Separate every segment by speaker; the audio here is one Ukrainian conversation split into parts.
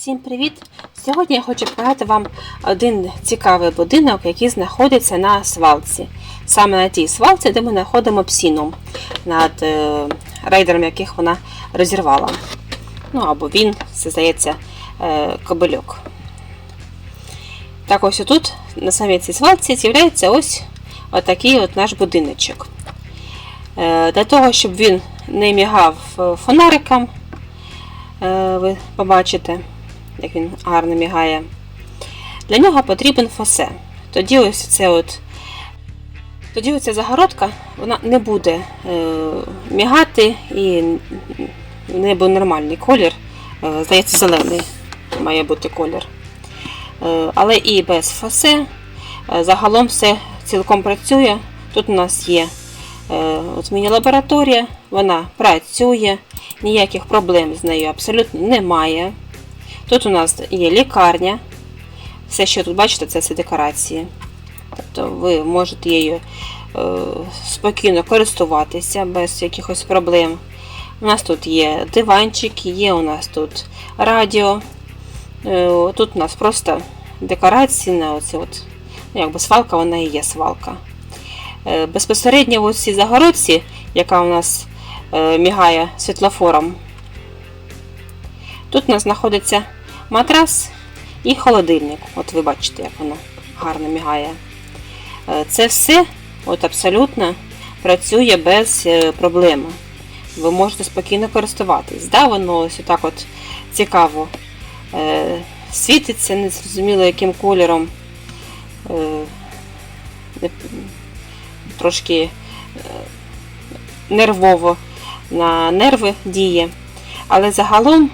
Speaker 1: Всім привіт! Сьогодні я хочу показати вам один цікавий будинок, який знаходиться на свалці. Саме на тій свалці, де ми знаходимо псіну, над е, рейдером яких вона розірвала. Ну або він, це здається, е, кобильок. Так ось тут, на самій цій свалці, з'являється ось отакий от наш будиночок. Е, Для того, щоб він не мігав фонариком, ви побачите, як він гарно мігає. Для нього потрібен фосе. Тоді ось це от. Тоді оця загородка вона не буде е, мігати і не буде нормальний колір. Е, здається, зелений має бути колір. Е, але і без фосе загалом все цілком працює. Тут у нас є от міні-лабораторія, вона працює, ніяких проблем з нею абсолютно немає. Тут у нас є лікарня. Все, що тут бачите, це все декорації. Тобто ви можете її е, спокійно користуватися без якихось проблем. У нас тут є диванчик, є у нас тут радіо. Е, Тут у нас просто декорації на оці от, ну, якби свалка, вона і є свалка. Е, Безпосередньо в цій загородці, яка у нас мігає світлофором, тут у нас знаходиться матрас і холодильник. От ви бачите, як воно гарно мігає. Е, Це все от абсолютно працює без е, проблем. Ви можете спокійно користуватись. Да, воно ось отак от цікаво е, світиться, не зрозуміло яким кольором. Трошки нервово на нерви діє. Але загалом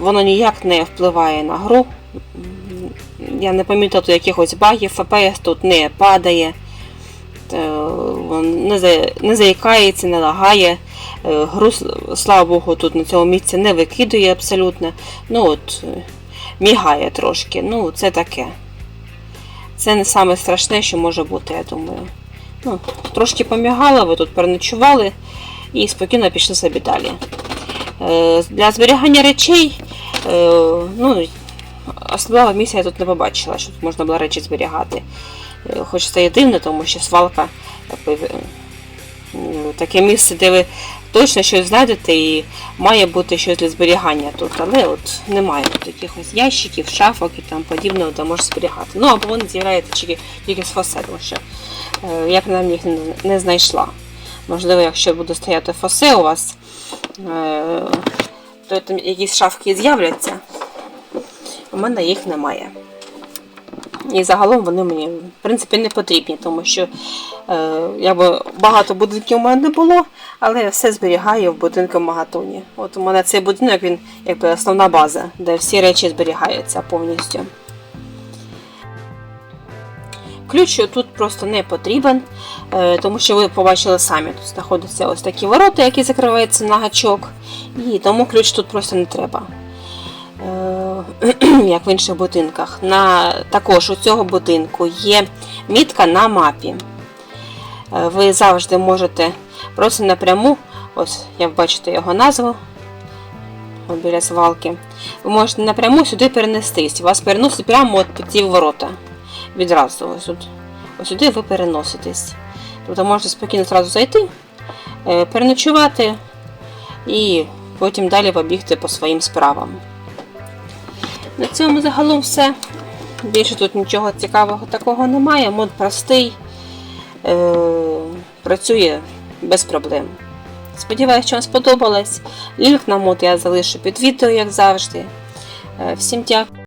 Speaker 1: воно ніяк не впливає на гру. Я не помітила якихось багів, ФПС тут не падає, е, не, заїкається, не лагає. Е, Гру, слава Богу, тут на цьому місці не викидує абсолютно. Ну от, е, мігає трошки. Ну, це таке. Це не саме страшне, що може бути, я думаю. Ну, трошки помігала, ви тут переночували і спокійно пішли собі далі. Е, Для зберігання речей, е, ну, особливого місця я тут не побачила, що тут можна було речі зберігати. Е, Хоч це і дивно, тому що свалка м, таке місце, де ви точно щось знайдете і має бути щось для зберігання тут. Але от немає тут якихось ящиків, шафок і там подібного, де можна зберігати. Ну або вони з'являються тільки, тільки з фосе, тому що я принаймні їх не знайшла. Можливо, якщо буде стояти фосе у вас, е, то там якісь шафки з'являться. У мене їх немає. І загалом вони мені, в принципі, не потрібні, тому що е, якби багато будинків у мене не було, але я все зберігаю в будинку в Магатоні. От у мене цей будинок, він якби основна база, де всі речі зберігаються повністю. Ключ тут просто не потрібен, е, тому що ви побачили самі, тут знаходяться ось такі ворота, які закриваються на гачок, і тому ключ тут просто не треба. Е, Як в інших будинках. На, також у цього будинку є мітка на мапі. Е, Ви завжди можете просто напряму, ось як бачите його назву, біля свалки, ви можете напряму сюди перенестись. Вас переносить прямо от під ці ворота. Відразу ось тут. Ось сюди ви переноситесь. Тобто можете спокійно зразу зайти, е, переночувати і потім далі побігти по своїм справам. На цьому загалом все. Більше тут нічого цікавого такого немає. Мод простий, е, працює без проблем. Сподіваюсь, що вам сподобалось. Лінк на мод я залишу під відео, як завжди. Е, всім дякую.